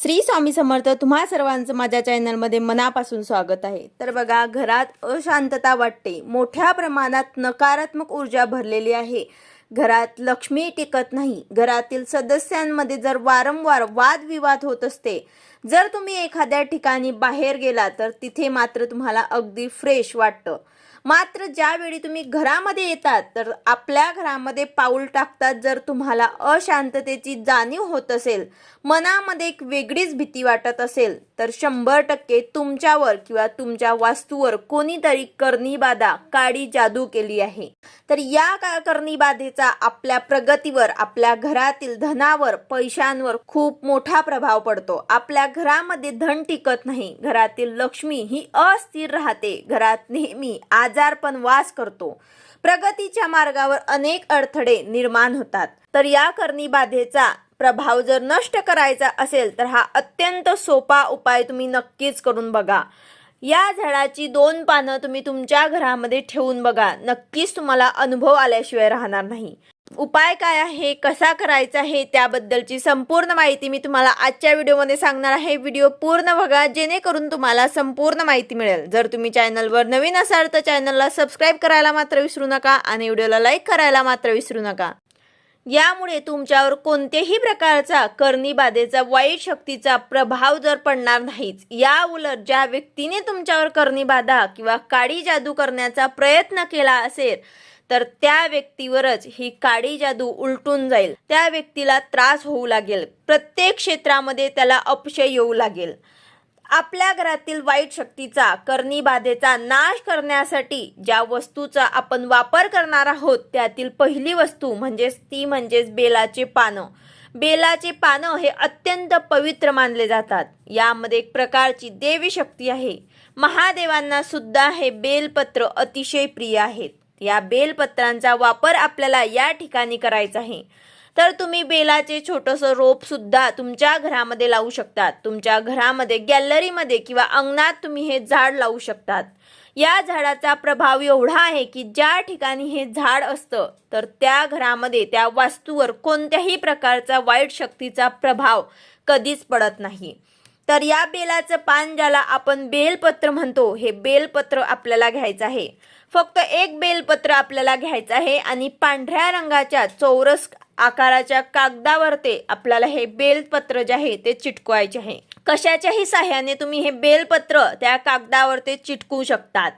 श्री स्वामी समर्थ तुम्हा सर्वांचं माझ्या चॅनलमध्ये मनापासून स्वागत आहे. तर बघा घरात अशांतता वाटते. मोठ्या प्रमाणात नकारात्मक ऊर्जा भरलेली आहे. घरात लक्ष्मी टिकत नाही. घरातील सदस्यांमध्ये जर वारंवार वादविवाद होत असते जर तुम्ही एखाद्या ठिकाणी बाहेर गेला तर तिथे मात्र तुम्हाला अगदी फ्रेश वाटतं. मात्र ज्यावेळी तुम्ही घरामध्ये येतात तर आपल्या घरामध्ये पाऊल टाकतात जर तुम्हाला अशांततेची जाणीव होत असेल मनामध्ये एक वेगळीच भीती वाटत असेल तर शंभर टक्के तुमच्यावर किंवा तुमच्या वास्तूवर कोणीतरी कर्णीबाधा काळी जादू केली आहे. तर या का आपल्या प्रगतीवर आपल्या घरातील धनावर पैशांवर खूप मोठा प्रभाव पडतो. आपल्या घरामध्ये धन टिकत नाही घरातील लक्ष्मी ही अस्थिर राहते घरात नेहमी आज आजारपण वास करतो. प्रगतीच्या मार्गावर अनेक अडथळे निर्माण होतात. तर या करणी बाधेचा प्रभाव जर नष्ट करायचा असेल तर हा अत्यंत सोपा उपाय तुम्ही नक्कीच करून बघा. या झाडाची दोन पानं तुम्ही तुमच्या घरामध्ये ठेवून बघा. नक्कीच तुम्हाला अनुभव आल्याशिवाय राहणार नाही. उपाय काय आहे? कसा करायचा आहे? त्याबद्दलची संपूर्ण माहिती मी तुम्हाला आजच्या व्हिडिओमध्ये सांगणार आहे. व्हिडिओ पूर्ण बघा जेणेकरून तुम्हाला संपूर्ण माहिती मिळेल. जर तुम्ही चॅनलवर नवीन असाल तर चॅनलला सबस्क्राईब करायला मात्र विसरू नका आणि व्हिडिओला लाईक करायला मात्र विसरू नका. यामुळे तुमच्यावर कोणत्याही प्रकारचा कर्णीबाधेचा वाईट शक्तीचा प्रभाव जर पडणार नाहीच या उलट ज्या व्यक्तीने तुमच्यावर कर्णीबाधा किंवा काळी जादू करण्याचा प्रयत्न केला असेल तर त्या व्यक्तीवरच ही काळी जादू उलटून जाईल. त्या व्यक्तीला त्रास होऊ लागेल. प्रत्येक क्षेत्रामध्ये त्याला अपशय येऊ लागेल. आपल्या घरातील वाईट शक्तीचा करणी बाधेचा नाश करण्यासाठी ज्या वस्तूचा आपण वापर करणार आहोत त्यातील पहिली वस्तू म्हणजेच ती म्हणजेच बेलाचे पानं. बेलाचे पानं हे अत्यंत पवित्र मानले जातात. यामध्ये एक प्रकारची देवी शक्ती आहे. महादेवांना सुद्धा हे बेलपत्र अतिशय प्रिय आहेत या बेलपत्रांचा वापर आपल्याला या ठिकाणी करायचा आहे. तर तुम्ही बेलाचे छोटंसं रोप सुद्धा तुमच्या घरामध्ये लावू शकतात. तुमच्या घरामध्ये गॅलरीमध्ये किंवा अंगणात तुम्ही हे झाड लावू शकतात. या झाडाचा प्रभाव एवढा आहे की ज्या ठिकाणी हे झाड असतं तर त्या घरामध्ये त्या वास्तूवर कोणत्याही प्रकारचा वाईट शक्तीचा प्रभाव कधीच पडत नाही. तर या बेलाचं पान ज्याला आपण बेलपत्र म्हणतो हे बेलपत्र आपल्याला घ्यायचं आहे. फक्त एक बेलपत्र आपल्याला घ्यायचं आहे आणि पांढऱ्या रंगाच्या चौरस आकाराच्या कागदावर ते आपल्याला हे बेलपत्र जे आहे ते चिटकवायचे आहे. कशाच्याही साह्याने तुम्ही हे बेलपत्र त्या कागदावर ते चिटकवू शकतात.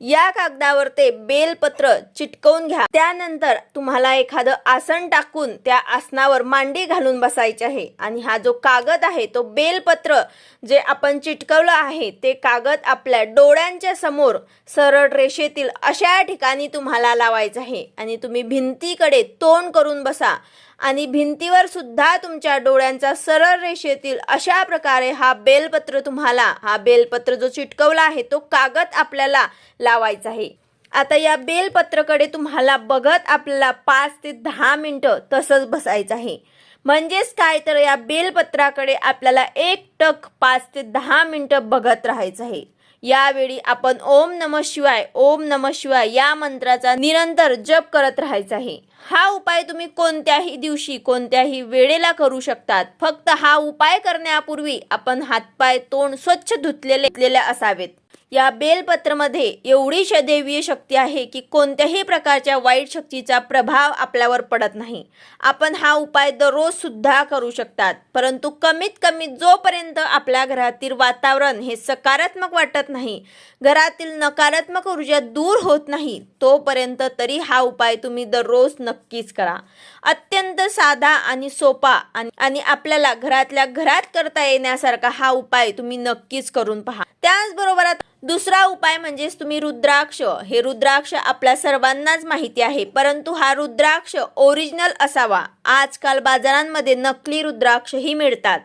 या कागदावर ते बेलपत्र चिटकवून घ्या. त्यानंतर तुम्हाला एखादं आसन टाकून त्या आसनावर मांडी घालून बसायचे आहे. आणि हा जो कागद आहे तो बेलपत्र जे आपण चिटकवलं आहे ते कागद आपल्या डोळ्यांच्या समोर सरळ रेषेतील अशा ठिकाणी तुम्हाला लावायचं आहे. आणि तुम्ही भिंतीकडे तोंड करून बसा. आणि भिंतीवर सुद्धा तुमच्या डोळ्यांचा सरळ रेषेतील अशा प्रकारे हा बेलपत्र तुम्हाला हा बेलपत्र जो चिटकवला आहे तो कागद आपल्याला लावायचा आहे. आता या बेलपत्रकडे तुम्हाला बघत आपल्याला पाच ते दहा मिनटं तसंच बसायचं आहे. म्हणजेच काय? तर या बेलपत्राकडे आपल्याला एक टक पाच ते दहा मिनटं बघत राहायचं आहे. यावेळी आपण ओम नम शिवाय ओम नम शिवाय या मंत्राचा निरंतर जप करत राहायचा आहे. हा उपाय तुम्ही कोणत्याही दिवशी कोणत्याही वेळेला करू शकतात. फक्त हा उपाय करण्यापूर्वी आपण हातपाय तोंड स्वच्छ धुतलेले धुतलेले असावेत. या बेलपत्रमध्ये एवढी दैवीय शक्ती आहे की कोणत्याही प्रकारच्या वाईट शक्तीचा प्रभाव आपल्यावर पडत नाही. आपण हा उपाय दररोज सुद्धा करू शकतात परंतु कमीत कमी जोपर्यंत आपल्या घरातील वातावरण हे सकारात्मक वाटत नाही घरातील नकारात्मक ऊर्जा दूर होत नाही तोपर्यंत तरी हा उपाय तुम्ही दररोज नक्कीच करा. अत्यंत साधा आणि सोपा आणि आणि आपल्याला घरातल्या घरात करता येण्यासारखा हा उपाय तुम्ही नक्कीच करून पहा. त्याचबरोबर दुसरा उपाय म्हणजेच तुम्ही रुद्राक्ष. हे रुद्राक्ष आपल्या सर्वांनाच माहिती आहे परंतु हा रुद्राक्ष ओरिजिनल असावा. आजकाल बाजारांमध्ये नकली रुद्राक्षही मिळतात.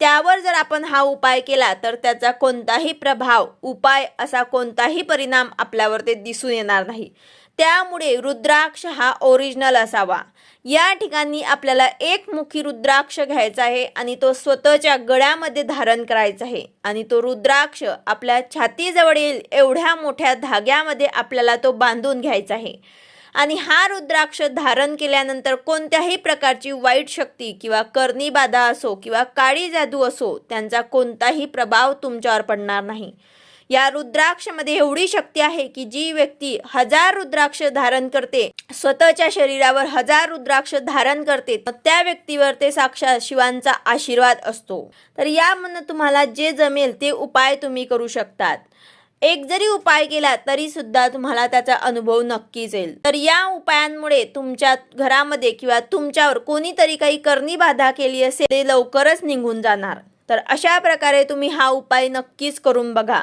त्यावर जर आपण हा उपाय केला तर त्याचा कोणताही प्रभाव उपाय असा कोणताही परिणाम आपल्यावर ते दिसून येणार नाही. त्यामुळे रुद्राक्ष हा ओरिजिनल असावा. या ठिकाणी आपल्याला एक मुखी रुद्राक्ष घ्यायचा आहे आणि तो स्वतःच्या गळ्यामध्ये धारण करायचा आहे. आणि तो रुद्राक्ष आपल्या छातीजवळ येईल एवढ्या मोठ्या धाग्यामध्ये आपल्याला तो बांधून घ्यायचा आहे. आणि हा रुद्राक्ष धारण केल्यानंतर कोणत्याही प्रकारची वाईट शक्ती किंवा करणी बाधा असो किंवा काळी जादू असो त्यांचा कोणताही प्रभाव तुमच्यावर पडणार नाही. या रुद्राक्षमध्ये एवढी शक्ती आहे की जी व्यक्ती हजार रुद्राक्ष धारण करते स्वतःच्या शरीरावर हजार रुद्राक्ष धारण करते तर त्या व्यक्तीवर ते साक्षात शिवांचा आशीर्वाद असतो. तर यामधनं तुम्हाला जे जमेल ते उपाय तुम्ही करू शकतात. एक जरी उपाय केला तरी सुद्धा तुम्हाला त्याचा अनुभव नक्कीच येईल. तर या उपायांमुळे तुमच्या घरामध्ये किंवा तुमच्यावर कोणीतरी काही करणी बाधा केली असेल ते लवकरच निघून जाणार. तर अशा प्रकारे तुम्ही हा उपाय नक्कीच करून बघा.